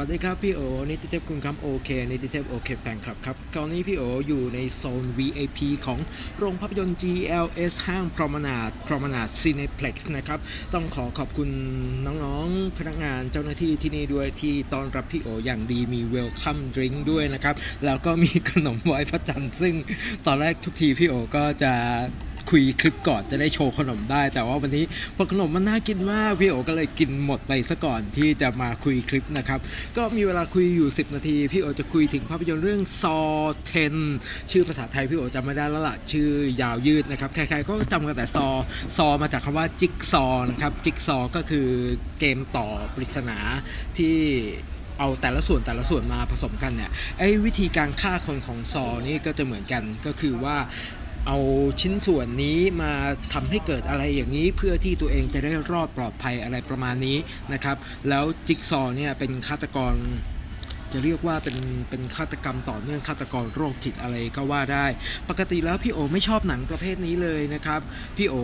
วัสดีครับพี่โอนิติเทพคุณคำโอเคนิติเทพโอเคแฟนคลับครับตอนนี้พี่โออยู่ในโซน VIP ของโรงภาพยนตร์ GLS ห้าง Promenade Promenade Cineplex นะครับ ต้องขอขอบคุณน้องๆ พนักงานเจ้าหน้าที่ที่นี่ด้วยที่ต้อนรับพี่โออย่างดีมี Welcome Drink ด้วยนะครับ แล้วก็มีขนมไว้พระจันทร์ซึ่งตอนแรกทุกทีพี่โอก็จะ คุยคลิปก่อนจะได้โชว์ขนมได้ แต่ว่าวันนี้พอขนมมันน่ากินมากพี่โอก็เลยกินหมดไปซะก่อนที่จะมาคุยคลิปนะครับ ก็มีเวลาคุยอยู่ 10 นาที พี่โอจะคุยถึงภาพยนตร์เรื่องซอ10ชื่อภาษาไทยพี่โอจำไม่ได้แล้วล่ะชื่อยาวยืดนะครับใครๆก็จำกันแต่ซอซอมาจากคำว่าจิกซอนะครับจิกซอก็คือเกมต่อปริศนาที่เอาแต่ละส่วนแต่ละส่วนมาผสมกันเนี่ยไอ้วิธีการฆ่าคนของซอนี่ก็จะเหมือนกันก็คือว่า เอาชิ้นส่วนนี้มาทำให้เกิดอะไรอย่างนี้ เพื่อที่ตัวเองจะได้รอดปลอดภัยอะไรประมาณนี้นะครับ แล้วจิ๊กซอว์เนี่ยเป็นฆาตกรจะเรียกว่าเป็นเป็นฆาตกรรมต่อเนื่องฆาตกรโรคจิตอะไรก็ว่าได้ ปกติแล้วพี่โอไม่ชอบหนังประเภทนี้เลยนะครับ พี่โอ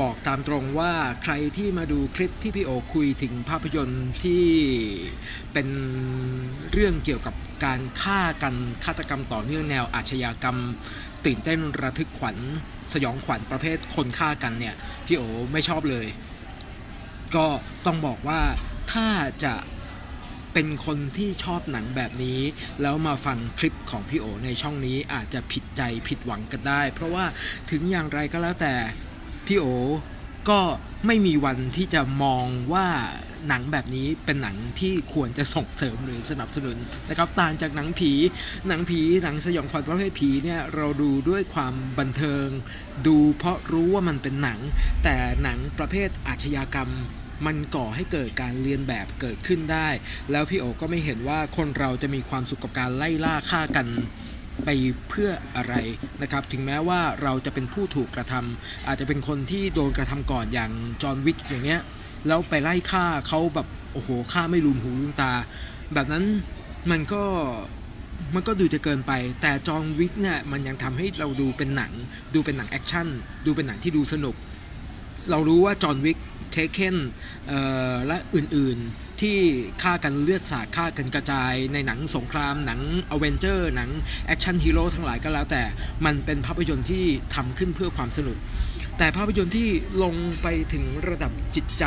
บอกตามตรงว่าใครที่มาดูคลิปที่พี่โอคุยถึงภาพยนตร์ที่เป็นเรื่องเกี่ยวกับการฆ่ากันฆาตกรรมต่อเนื่องแนวอาชญากรรม ตื่นเต้นระทึกขวัญสยองขวัญประเภทคนฆ่ากันเนี่ยพี่โอไม่ชอบเลย ก็ต้องบอกว่าถ้าจะเป็นคนที่ชอบหนังแบบนี้ แล้วมาฟังคลิปของพี่โอในช่องนี้อาจจะผิดใจผิดหวังกันได้ เพราะว่าถึงอย่างไรก็แล้วแต่พี่โอก็ไม่มีวันที่จะมองว่า หนังแบบนี้เป็นหนังที่ควรจะส่งเสริมหรือสนับสนุนนะครับต่างจากหนังผี หนังผีหนังสยองขวัญประเภทผีเนี่ยเราดูด้วยความบันเทิง ดูเพราะรู้ว่ามันเป็นหนัง แต่หนังประเภทอาชญากรรมมันก่อให้เกิดการเรียนแบบเกิดขึ้นได้ แล้วพี่โอก็ไม่เห็นว่าคนเราจะมีความสุขกับการไล่ล่าฆ่ากันไปเพื่ออะไรนะครับ ถึงแม้ว่าเราจะเป็นผู้ถูกกระทำอาจจะเป็นคนที่โดนกระทำก่อนอย่างจอห์นวิกอย่างเงี้ย แล้วไปไล่ฆ่าเขาแบบโอ้โหฆ่าไม่ลืมหูลืมตา แบบนั้นมันก็มันก็ดูจะเกินไป แต่จอห์นวิกเนี่ยมันยังทำให้เราดูเป็นหนัง ดูเป็นหนังแอคชั่น ดูเป็นหนังที่ดูสนุก เรารู้ว่าจอห์นวิกเทเคนและอื่นๆที่ฆ่ากันเลือดสาดฆ่ากันกระจาย ในหนังสงครามหนังอเวนเจอร์หนังแอคชั่นฮีโร่ทั้งหลายก็แล้วแต่มันเป็นภาพยนตร์ที่ทำขึ้นเพื่อความสนุก แต่ภาพยนตร์ที่ลงไปถึงระดับจิตใจ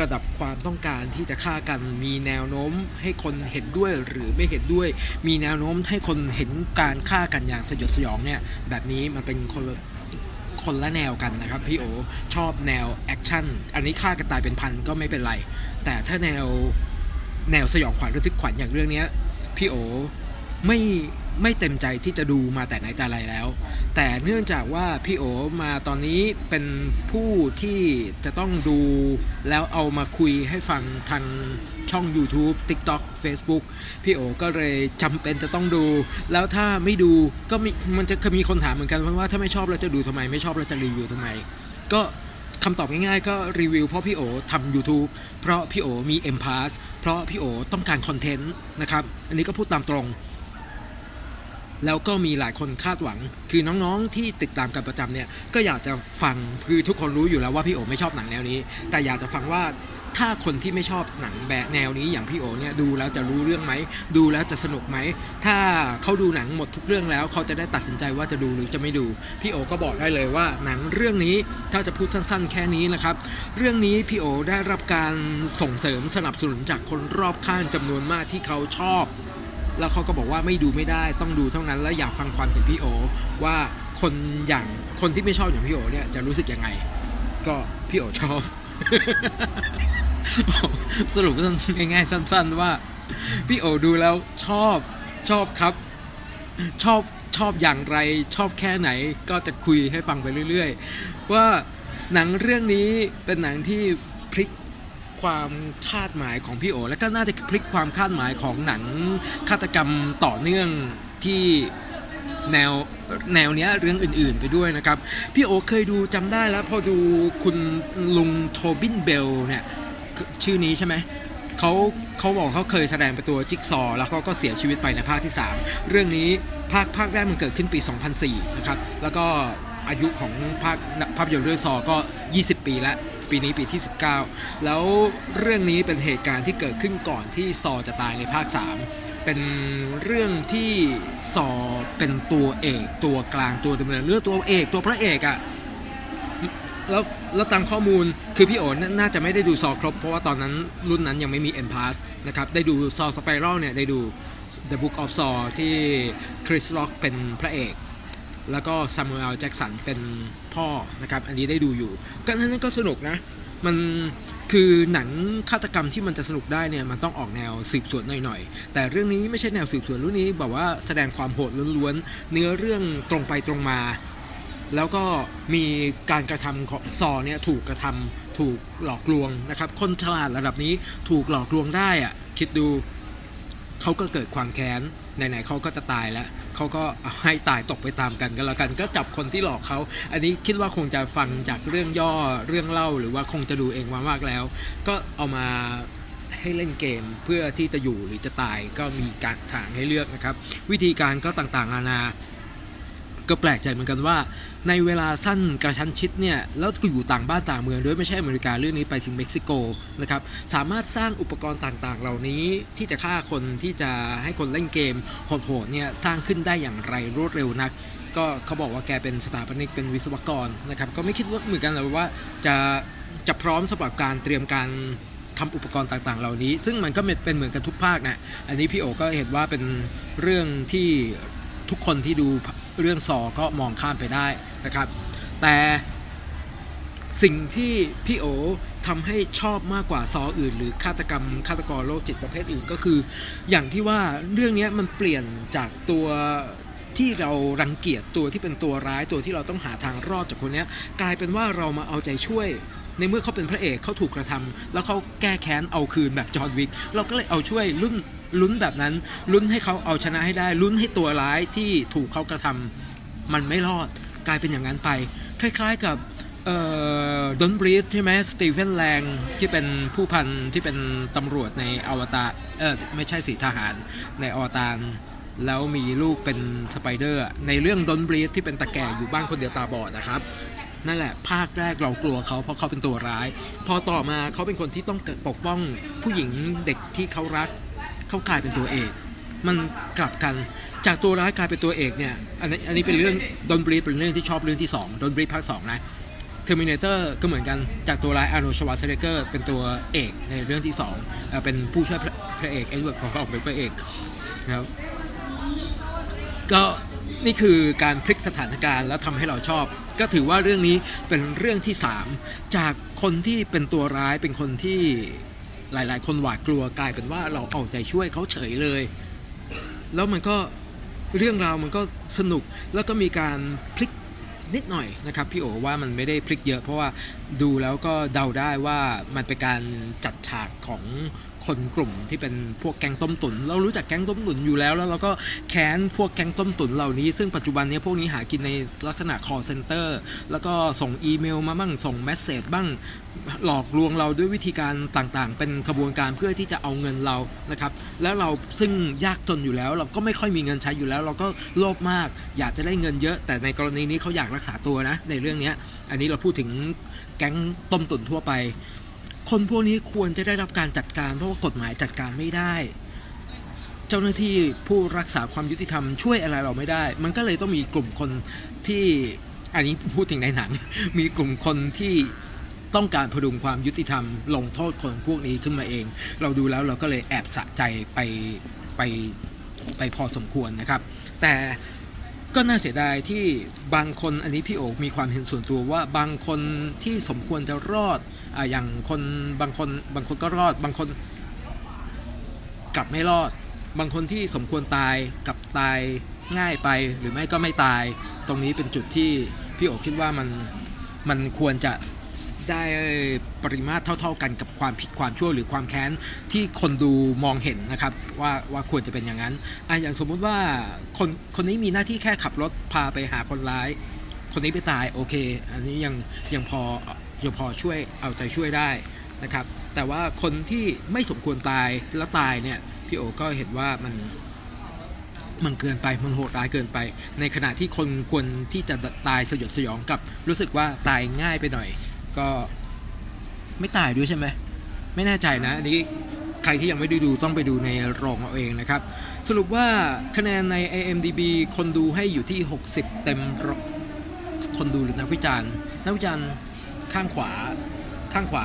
ระดับความต้องการที่จะฆ่ากัน มีแนวโน้มให้คนเห็นด้วยหรือไม่เห็นด้วย มีแนวโน้มให้คนเห็นการฆ่ากันอย่างสยดสยองเนี่ยแบบนี้มันเป็นคนคนละแนวกันนะครับพี่โอชอบแนวแอคชั่นอันนี้ฆ่ากันตายเป็นพันก็ไม่เป็นไร แต่ถ้าแนวแนวสยองขวัญระทึกขวัญอย่างเรื่องนี้พี่โอ ไม่ไม่เต็มใจที่จะดูมาแต่ไหนแต่ไรแล้ว แต่เนื่องจากว่าพี่โอมาตอนนี้เป็นผู้ที่จะต้องดูแล้วเอามาคุยให้ฟังทางช่อง YouTube TikTok Facebook พี่โอก็เลยจำเป็นจะต้องดู แล้วถ้าไม่ดูก็มีมันจะมีคนถามเหมือนกันว่าถ้าไม่ชอบเราจะดูทำไม ไม่ชอบเราจะรีวิวทำไม ก็คำตอบง่ายๆ ก็รีวิวเพราะพี่โอทำ YouTube เพราะพี่โอมี M Pass เพราะพี่โอต้องการคอนเทนต์นะครับ อันนี้ก็พูดตามตรง แล้วก็มีหลายคนคาดหวัง คือน้องๆที่ติดตามกันประจำเนี่ยก็อยากจะฟังคือทุกคนรู้อยู่แล้วว่าพี่โอไม่ชอบหนังแนวนี้ แต่อยากจะฟังว่าถ้าคนที่ไม่ชอบหนังแบบแนวนี้อย่างพี่โอเนี่ยดูแล้วจะรู้เรื่องไหม ดูแล้วจะสนุกไหม ถ้าเขาดูหนังหมดทุกเรื่องแล้ว เขาจะได้ตัดสินใจว่าจะดูหรือจะไม่ดู พี่โอก็บอกได้เลยว่าหนังเรื่องนี้ถ้าจะพูดสั้นๆ แค่นี้นะครับ เรื่องนี้พี่โอได้รับการส่งเสริมสนับสนุนจากคนรอบข้างจำนวนมากที่เขาชอบ แล้วเขาก็บอกว่าไม่ดูไม่ได้ต้องดูเท่านั้นแล้วอยากฟังความเห็นพี่โอ ว่าคนอย่างคนที่ไม่ชอบอย่างพี่โอเนี่ยจะรู้สึกยังไง ก็พี่โอชอบ สรุปง่ายๆสั้น ๆ ว่า พี่โอดูแล้วชอบชอบครับ ชอบชอบอย่างไรชอบแค่ไหนก็จะคุยให้ฟังไปเรื่อย ๆ ว่าหนังเรื่องนี้เป็นหนังที่พลิก ความคาดหมายของพี่โอ และก็น่าจะพลิกความคาดหมายของหนังฆาตกรรมต่อเนื่องที่แนวแนวเนี้ยเรื่องอื่นๆไปด้วยนะครับ พี่โอเคยดูจำได้แล้วพอดูคุณลุงโทบินเบลเนี่ยชื่อนี้ใช่ไหมเขาเขาบอกเขาเคยแสดงเป็นตัวจิ๊กซอ แล้วเขาก็เสียชีวิตไปในภาคที่ 3 เรื่องนี้ภาคภาคแรกมันเกิดขึ้นปี 2004 นะครับ แล้วก็อายุของภาคภาพยนตร์เรื่องซอก็ 20 ปีแล้ว ปีนี้ปีที่ 19 แล้วเรื่องนี้เป็นเหตุการณ์ที่เกิดขึ้นก่อนที่ซอจะตายในภาค 3 เป็นเรื่องที่ซอเป็นตัวเอกตัวกลางตัวดำเนินเรื่องตัวเอกตัวพระเอกอะแล้วแล้วตามข้อมูลคือพี่โอนน่าจะไม่ได้ดูซอครบ เพราะว่าตอนนั้นรุ่นนั้นยังไม่มี M Pass นะครับ ได้ดูซอสไปรัลเนี่ย ได้ดู The Book of Saw ที่คริสล็อกเป็นพระเอก แล้วก็ซามูเอลแจ็กสันเป็นพ่อนะครับ อันนี้ได้ดูอยู่ก็นั้นก็สนุกนะ มันคือหนังฆาตกรรมที่มันจะสนุกได้เนี่ยมันต้องออกแนวสืบสวนหน่อยๆ แต่เรื่องนี้ไม่ใช่แนวสืบสวนรุ่นนี้แบบว่าแสดงความโหดล้วนๆ เนื้อเรื่องตรงไปตรงมา แล้วก็มีการกระทำของซอเนี่ยถูกกระทำถูกหลอกลวงนะครับ คนฉลาดระดับนี้ถูกหลอกลวงได้อะคิดดูเขาก็เกิดความแค้นไหนๆเขาก็จะตายแล้ว เขาก็เอาให้ตายตกไปตามกันก็แล้วกัน ก็จับคนที่หลอกเขา อันนี้คิดว่าคงจะฟังจากเรื่องย่อเรื่องเล่า หรือว่าคงจะดูเองมามากแล้ว ก็เอามาให้เล่นเกมเพื่อที่จะอยู่หรือจะตายก็มีการทางให้เลือกนะครับ วิธีการก็ต่างๆนานา ก็แปลกใจเหมือนกันว่า ในเวลาสั้นกระชั้นชิดเนี่ยแล้วก็อยู่ต่างบ้านต่างเมืองด้วยไม่ใช่อเมริกาเรื่องนี้ไปถึงเม็กซิโกนะครับสามารถสร้างอุปกรณ์ต่างๆ เหล่านี้ที่จะฆ่าคนที่จะให้คนเล่นเกมโหดๆเนี่ยสร้างขึ้นได้อย่างไรรวดเร็วนัก ก็เขาบอกว่าแกเป็นสถาปนิกเป็นวิศวกรนะครับก็ไม่คิดว่าเหมือนกันเลยว่าจะจะพร้อมสำหรับการเตรียมการทำอุปกรณ์ต่างๆ เหล่านี้ ซึ่งมันก็เป็นเหมือนกันทุกภาคนะ อันนี้พี่โอก็เห็นว่าเป็นเรื่องที่ทุกคนที่ดู เรื่องซอก็มองข้ามไปได้นะครับ แต่สิ่งที่พี่โอทำให้ชอบมากกว่าซออื่น หรือฆาตกรรมฆาตกรโรคจิตประเภทอื่นก็คือ อย่างที่ว่าเรื่องนี้มันเปลี่ยนจากตัวที่เรารังเกียจตัวที่เป็นตัวร้ายตัวที่เราต้องหาทางรอดจากคนนี้กลายเป็นว่าเรามาเอาใจช่วย ในเมื่อเขาเป็นพระเอกเขาถูกกระทำแล้วเขาแก้แค้นเอาคืนแบบจอห์นวิกเราก็เลยเอาช่วยลุ้นลุ้นแบบนั้นลุ้นให้เขาเอาชนะให้ได้ลุ้นให้ตัวร้ายที่ถูกเขากระทำมันไม่รอดกลายเป็นอย่างนั้นไป คล้ายๆกับดอนบรีดใช่ไหมสตีเฟนแลงที่เป็นผู้พันที่เป็นตำรวจในอวตารเออไม่ใช่สีทหารในอวตารแล้วมีลูกเป็นสไปเดอร์ในเรื่องดอนบรีดที่เป็นตะแก่อยู่บ้านคนเดียวตาบอดนะครับ นั่นแหละ ภาคแรกเรากลัวเขาเพราะเขาเป็นตัวร้าย พอต่อมาเขาเป็นคนที่ต้องปกป้องผู้หญิงเด็กที่เขารักเขากลายเป็นตัวเอกมันกลับกันจากตัวร้ายกลายเป็นตัวเอกเนี่ยอันนี้อันนี้เป็นเรื่องดนบรีดเป็นเรื่องที่ชอบเรื่องที่2ดนบรีดภาค2นะเทอร์มินเตอร์ก็เหมือนกันจากตัวร้ายอาร์โนชวาเซเนเกอร์เป็นตัวเอกในเรื่องที่2เอ่อเป็นผู้ช่วยพระพระเอกเอ็ดเวิร์ดฟอร์เป็นพระเอกนะครับก็นี่คือการพลิกสถานการณ์แล้วทำให้เราชอบ ก็ถือว่าเรื่องนี้เป็นเรื่องที่ 3 จากคนที่เป็นตัวร้ายเป็นคนที่หลายๆ คนหวาดกลัวกลายเป็นว่าเราเอาใจช่วยเขาเฉยเลย แล้วมันก็เรื่องราวมันก็สนุกแล้วก็มีการพลิกนิดหน่อยนะครับพี่โอว่ามันไม่ได้พลิกเยอะ เพราะว่าดูแล้วก็เดาได้ว่ามันเป็นการจัดฉากของ คนกลุ่มที่เป็นพวกแก๊งต้มตุน เรารู้จักแก๊งต้มตุนอยู่แล้ว แล้วเราก็แค้นพวกแก๊งต้มตุนเหล่านี้ ซึ่งปัจจุบันนี้พวกนี้หากินในลักษณะ call center แล้วก็ส่งอีเมลมาบ้างส่งเมสเซจบ้างหลอกลวงเราด้วยวิธีการต่างๆ เป็นขบวนการเพื่อที่จะเอาเงินเรานะครับ แล้วเราซึ่งยากจนอยู่แล้ว เราก็ไม่ค่อยมีเงินใช้อยู่แล้ว เราก็โลภมาก อยากจะได้เงินเยอะ แต่ในกรณีนี้เขาอยากรักษาตัวนะในเรื่องนี้อันนี้เราพูดถึงแก๊งต้มตุ๋นทั่วไป คนพวกนี้ควรจะได้รับการจัดการเพราะว่ากฎหมายจัดการไม่ได้ เจ้าหน้าที่ผู้รักษาความยุติธรรมช่วยอะไรเราไม่ได้ มันก็เลยต้องมีกลุ่มคนที่อันนี้พูดถึงในหนัง มีกลุ่มคนที่ต้องการพดุงความยุติธรรม ลงโทษคนพวกนี้ขึ้นมาเอง เราดูแล้วเราก็เลยแอบสะใจไปไปไปพอสมควรนะครับ แต่ ก็น่าเสียดายที่บางคนอันนี้พี่โอมีความเห็นส่วนตัวว่าบางคนที่สมควรจะรอดออย่างคนบางคนบางคนก็รอด บางคนกลับไม่รอด บางคนที่สมควรตายกลับตายง่ายไปหรือไม่ก็ไม่ตาย ตรงนี้เป็นจุดที่พี่โอคิดว่ามันมันควรจะ ได้ปริมาตรเท่า ๆกันกับความผิดความชั่วหรือความแค้นที่คนดูมองเห็นนะครับว่าว่าควรจะเป็นอย่างนั้นอะอย่างสมมุติว่าคนคนนี้มีหน้าที่แค่ขับรถพาไปหาคนร้าย คนนี้ไปตายโอเค อันนี้ยังยังพอยังพอช่วยเอาใจช่วยได้นะครับ แต่ว่าคนที่ไม่สมควรตายแล้วตายเนี่ยพี่โอก็เห็นว่ามันมันเกินไป มันโหดร้ายเกินไป ในขณะที่คนควรที่จะตายสยดสยองกับรู้สึกว่าตายง่ายไปหน่อย ก็ไม่ตายด้วยใช่ไหมไม่แน่ใจนะอันนี้ใครที่ยังไม่ได้ดูต้องไปดูในโรงเอาเองนะครับ สรุปว่าคะแนนใน IMDB คนดูให้อยู่ที่ 60 เต็มร้อยคนดูหรือนักวิจารณ์นักวิจารณ์ข้างขวาข้างขวา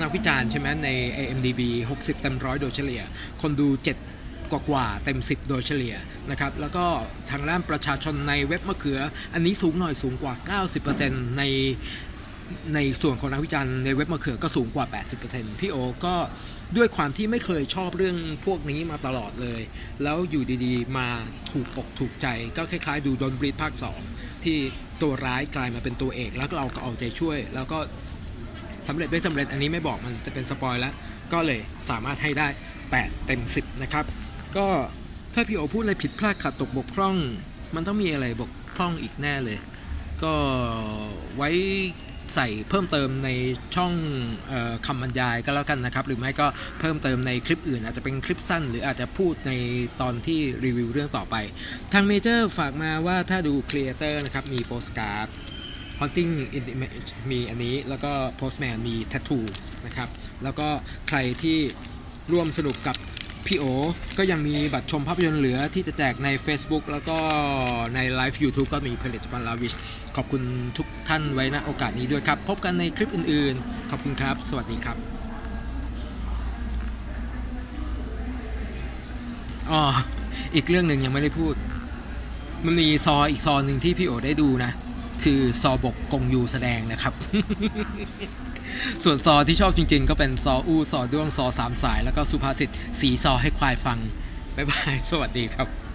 นักวิจารณ์ใช่ไหมใน IMDB 60 เต็มร้อยโดยเฉลี่ย คนดู 7 กว่ากว่าเต็ม 10 โดยเฉลี่ยนะครับ แล้วก็ทางด้านประชาชนในเว็บมะเขือ อันนี้สูงหน่อยสูงกว่า 90%ใน ในส่วนของนักวิจารณ์ในเว็บมะเขือก็สูงกว่า 80%พี่โอก็ด้วยความที่ไม่เคยชอบเรื่องพวกนี้มาตลอดเลย แล้วอยู่ดีๆ มาถูกอกถูกใจก็คล้ายๆ ดูดนบรีดภาค 2 ที่ตัวร้ายกลายมาเป็นตัวเอก แล้วก็เราก็เอาใจช่วย แล้วก็สำเร็จไม่สำเร็จอันนี้ไม่บอกมันจะเป็นสปอยแล้ว ก็เลยสามารถให้ได้ 8 เต็ม 10 นะครับ ก็ถ้าพี่โอพูดอะไรผิดพลาดขาดตกบกพร่อง มันต้องมีอะไรบกพร่องอีกแน่เลย ก็ไว้ ใส่เพิ่มเติมในช่องออคำบรรยายก็แล้วกันนะครับ หรือไม่ก็เพิ่มเติมในคลิปอื่น อาจจะเป็นคลิปสั้น หรืออาจจะพูดในตอนที่รีวิวเรื่องต่อไป ทางเมเจอร์ฝากมาว่าถ้าดูครีเอเตอร์นะครับ มีโปสการ์ด Hunting in the Image มีอันนี้แล้วก็ Postman มี Tattoo นะครับ แล้วก็ใครที่ร่วมสนุกกับ พี่โอ ก็ยังมีบัตรชมภาพยนตร์เหลือที่จะแจกใน Facebook แล้วก็ในไลฟ์ YouTube ก็มีผลิตภัณฑ์ลาวิช ขอบคุณทุกท่านไว้ณโอกาสนี้ด้วยครับ พบกันในคลิปอื่นๆ ขอบคุณครับ สวัสดีครับอ๋ออีกเรื่องหนึ่งยังไม่ได้พูด มันมีซออีกซอหนึ่งที่พี่โอได้ดูนะ คือซอบกกงยูแสดงนะครับ ส่วนซอที่ชอบจริง ๆ ก็เป็นซออู้ซอด้วงซอสามสาย แล้วก็สุภาษิตสีซอให้ควายฟังบ๊ายบาย สวัสดีครับ